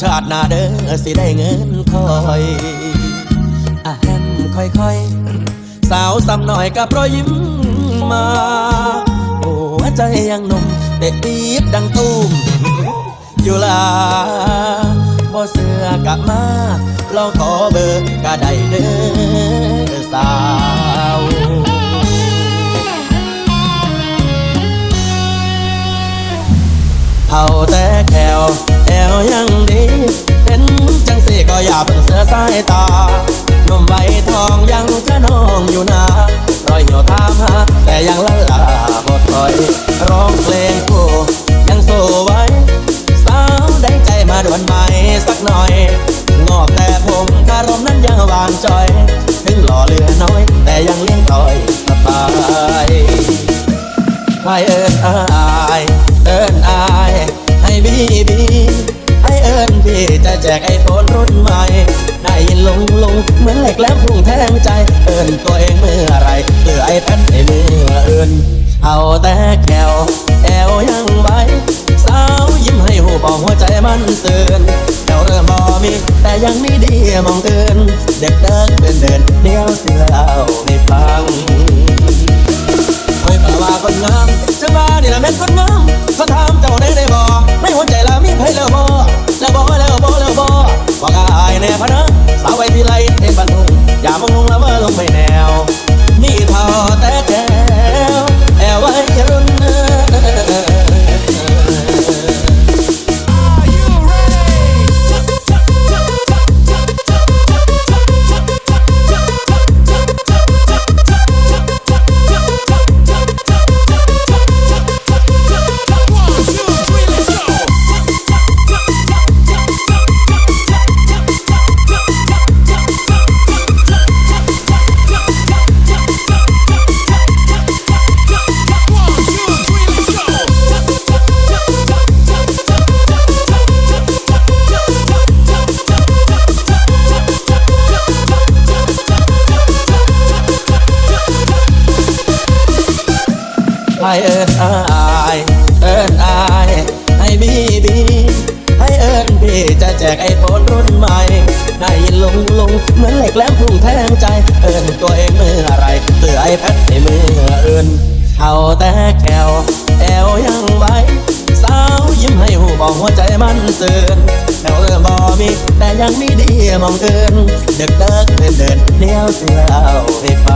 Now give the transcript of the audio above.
ชาติหน้าเด้อสิได้เงินคอยอะแฮมค่อยๆ สาวซ้ำหน่อยกับรอยยิ้มมาหัวใจยังหนุ่มเด็กตีบดังตูมอยู่ลาบ่เสือกลับมาลองขอเบอร์ก็ได้เด้ เผาแต่แขวแอวยังดีเห็นจังสีก็อย่าเพิ่งเสือสายตาหนุ่มใบ จะแจกไอโฟนรุ่นใหม่ได้ยินลุงลุงเหมือนเหล็กแหลมพุ่งแทงใจ เอิญตัวเองเมื่อไรเพื่อไอแพนในมือเอิญเอาแต่แกวแอวยังไวสาวยิ้มให้หูบอกหัวใจมันเตือนแถวเริ่มบอมี แต่ยังไม่ดีมองเกินเด็กเดินเดินเดินเดียวเสือเอา ให้เอิญอายเอิญอายให้บีบีให้เอิญพี่จะแจกไอโฟนรุ่นใหม่ได้ยินลุงลุงเหมือนเหล็กแหลมพุ่งแทงใจ เอิญตัวเองเมื่อไรเตือไอแพดในมือเอิญเอาแต่แกวแอวยังไว้สาวยิ้มให้หูบอกหัวใจมันเตือนแถวเริ่มบอมีแต่ยังไม่ดีมองเกินเด็กเดินเดินเดินเดียวเสือเอาให้ฟัง